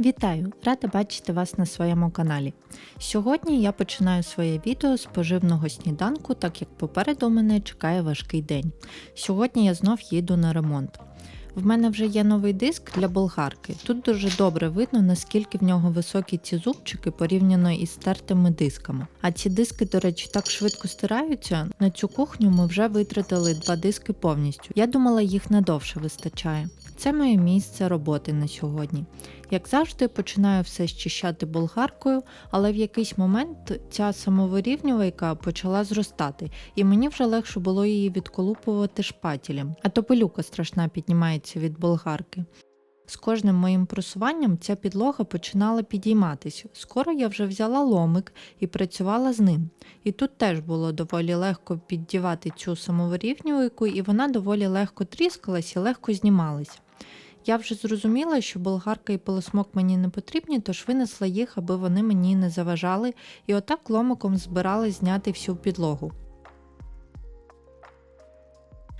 Вітаю! Рада бачити вас на своєму каналі. Сьогодні я починаю своє відео з поживного сніданку, так як попереду мене чекає важкий день. Сьогодні я знов їду на ремонт. В мене вже є новий диск для болгарки. Тут дуже добре видно, наскільки в нього високі ці зубчики порівняно із стертими дисками. А ці диски, до речі, так швидко стираються. На цю кухню ми вже витратили два диски повністю. Я думала, їх надовше вистачає. Це моє місце роботи на сьогодні. Як завжди, починаю все щищати болгаркою, але в якийсь момент ця самовирівнювайка почала зростати, і мені вже легше було її відколупувати шпателем, а то пилюка страшна піднімається від болгарки. З кожним моїм просуванням ця підлога починала підійматися. Скоро я вже взяла ломик і працювала з ним. І тут теж було доволі легко піддівати цю самовирівнювайку, і вона доволі легко тріскалась і легко знімалась. Я вже зрозуміла, що болгарка і пилосмок мені не потрібні, тож винесла їх, аби вони мені не заважали, і отак ломиком збирала зняти всю підлогу.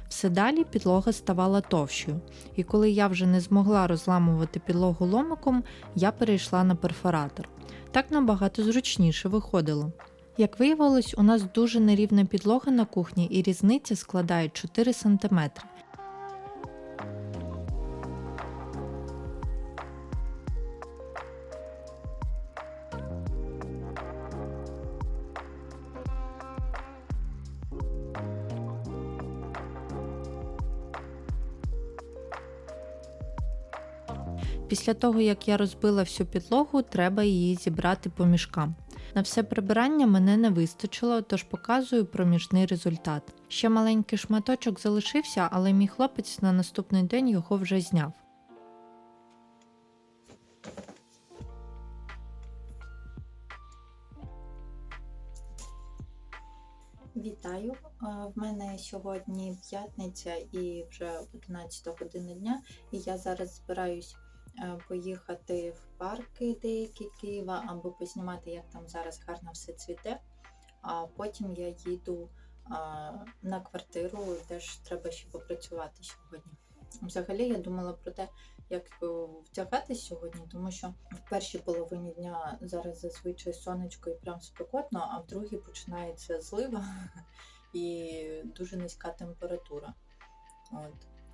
Все далі підлога ставала товщою, і коли я вже не змогла розламувати підлогу ломиком, я перейшла на перфоратор. Так набагато зручніше виходило. Як виявилось, у нас дуже нерівна підлога на кухні і різниця складає 4 см. Після того, як я розбила всю підлогу, треба її зібрати по мішкам. На все прибирання мене не вистачило, тож показую проміжний результат. Ще маленький шматочок залишився, але мій хлопець на наступний день його вже зняв. Вітаю! В мене сьогодні п'ятниця і вже 11 година дня, і я зараз збираюсь е, поїхати в парки деякі Києва або познімати, як там зараз гарно все цвіте. А потім я їду на квартиру, де ж треба ще попрацювати сьогодні. Взагалі я думала про те, як е, вдягатись сьогодні, тому що в першій половині дня зараз зазвичай сонечко і прям спекотно, а в другій починається злива і дуже низька температура.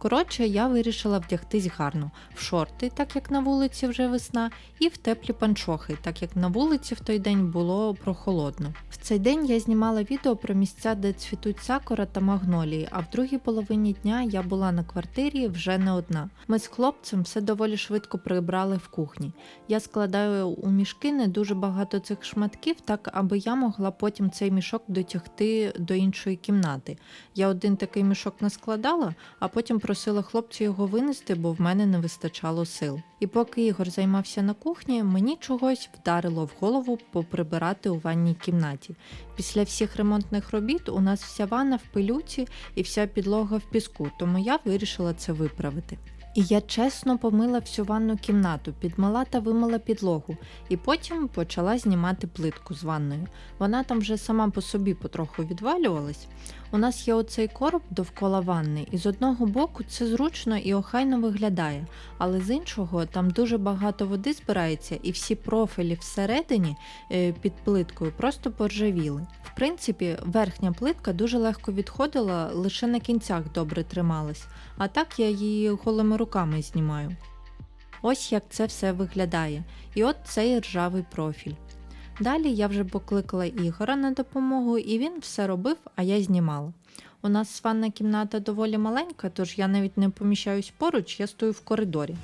От. Коротше, я вирішила вдягтись гарно в шорти, так як на вулиці вже весна, і в теплі панчохи, так як на вулиці в той день було прохолодно. В цей день я знімала відео про місця, де цвітуть сакура та магнолії, а в другій половині дня я була на квартирі вже не одна. Ми з хлопцем все доволі швидко прибрали в кухні. Я складаю у мішки не дуже багато цих шматків, так аби я могла потім цей мішок дотягти до іншої кімнати. Я один такий мішок наскладала, а потім просила хлопця його винести, бо в мене не вистачало сил. І поки Ігор займався на кухні, мені чогось вдарило в голову поприбирати у ванній кімнаті. Після всіх ремонтних робіт у нас вся ванна в пилюці і вся підлога в піску, тому я вирішила це виправити. І я чесно помила всю ванну кімнату, підмила та вимила підлогу, і потім почала знімати плитку з ванною. Вона там вже сама по собі потроху відвалювалась. У нас є оцей короб довкола ванни, і з одного боку це зручно і охайно виглядає, але з іншого там дуже багато води збирається, і всі профілі всередині е, під плиткою просто поржавіли. В принципі, верхня плитка дуже легко відходила, лише на кінцях добре трималась, а так я її голими руками знімаю. Ось як це все виглядає. І от цей ржавий профіль. Далі я вже покликала Ігора на допомогу, і він все робив, а я знімала. У нас ванна кімната доволі маленька, тож я навіть не поміщаюсь поруч, я стою в коридорі.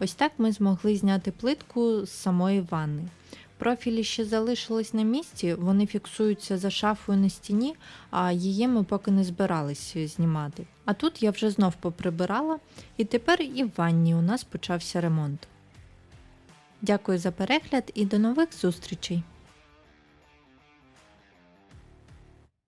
Ось так ми змогли зняти плитку з самої ванни. Профілі ще залишились на місці, вони фіксуються за шафою на стіні, а її ми поки не збирались знімати. А тут я вже знов поприбирала, і тепер і в ванні у нас почався ремонт. Дякую за перегляд і до нових зустрічей!